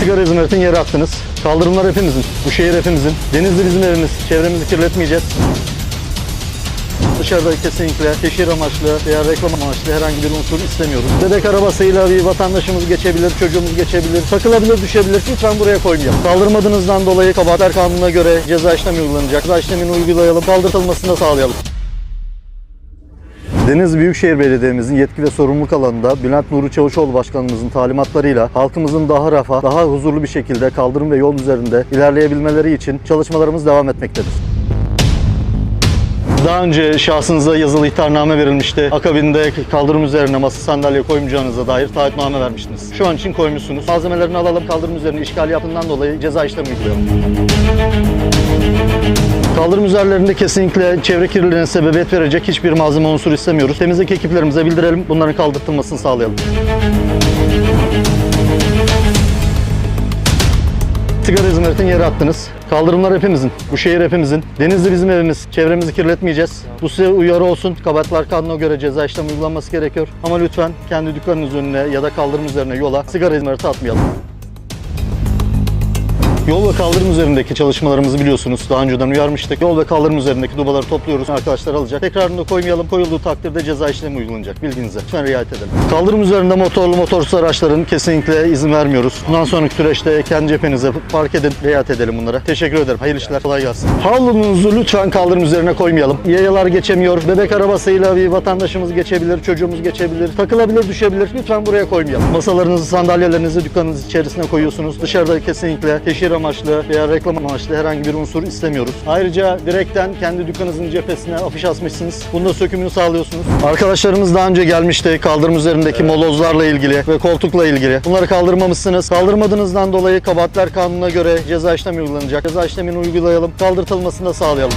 Sigara izmaritini yere attınız. Kaldırımlar hepimizin. Bu şehir hepimizin. Denizli bizim evimiz. Çevremizi kirletmeyeceğiz. Dışarıda kesinlikle teşhir amaçlı veya reklam amaçlı herhangi bir unsur istemiyoruz. Bebek arabasıyla bir vatandaşımız geçebilir, çocuğumuz geçebilir, takılabilir, düşebilir. Lütfen buraya koymayalım. Kaldırmadığınızdan dolayı kabahatler kanununa göre ceza işlemi uygulanacak. Ceza işlemini uygulayalım, kaldırılmasını da sağlayalım. Deniz Büyükşehir Belediye'mizin yetki ve sorumluluk alanında Bülent Nuri Çavuşoğlu Başkanımızın talimatlarıyla halkımızın daha rafa, daha huzurlu bir şekilde kaldırım ve yol üzerinde ilerleyebilmeleri için çalışmalarımız devam etmektedir. Daha önce şahsınıza yazılı ihtarname verilmişti. Akabinde kaldırım üzerine masa sandalye koymayacağınıza dair taahhütname vermiştiniz. Şu an için koymuşsunuz. Malzemelerini alalım kaldırım üzerine işgal yaptığından dolayı ceza işlemi uygulayalım. Kaldırım üzerlerinde kesinlikle çevre kirliliğine sebebiyet verecek hiçbir malzeme unsur istemiyoruz. Temizlik ekiplerimize bildirelim. Bunların kaldırtılmasını sağlayalım. Sigara izmaritini yere attınız. Kaldırımlar hepimizin. Bu şehir hepimizin. Denizli bizim evimiz. Çevremizi kirletmeyeceğiz. Bu size uyarı olsun. Kabahatler kanuna göre ceza işlemi uygulanması gerekiyor. Ama lütfen kendi dükkanınız önüne ya da kaldırım üzerine yola sigara izmariti atmayalım. Yol ve kaldırım üzerindeki çalışmalarımızı biliyorsunuz. Daha önceden uyarmıştık. Yol ve kaldırım üzerindeki dubaları topluyoruz. Arkadaşlar alacak. Tekrarında koymayalım. Koyulduğu takdirde ceza işlemi uygulanacak. Bilginize. Lütfen riayet edelim. Kaldırım üzerinde motorlu motorsuz araçların kesinlikle izin vermiyoruz. Bundan sonraki süreçte kendi cephenize park edin. Riayet edelim bunlara. Teşekkür ederim. Hayırlı işler. Kolay gelsin. Havlunuzu lütfen kaldırım üzerine koymayalım. Yayalar geçemiyor. Bebek arabasıyla bir vatandaşımız geçebilir. Çocuğumuz geçebilir. Takılabilir, düşebilir. Lütfen buraya koymayalım. Masalarınızı, sandalyelerinizi dükkanınız içerisine koyuyorsunuz. Dışarıda kesinlikle teşhir amaçlı veya reklam amaçlı herhangi bir unsur istemiyoruz. Ayrıca direkten kendi dükkanınızın cephesine afiş asmışsınız. Bunda sökümünü sağlıyorsunuz. Arkadaşlarımız daha önce gelmişti kaldırım üzerindeki molozlarla ilgili ve koltukla ilgili. Bunları kaldırmamışsınız. Kaldırmadığınızdan dolayı kabahatler kanununa göre ceza işlemi uygulanacak. Ceza işlemini uygulayalım. Kaldırtılmasını da sağlayalım.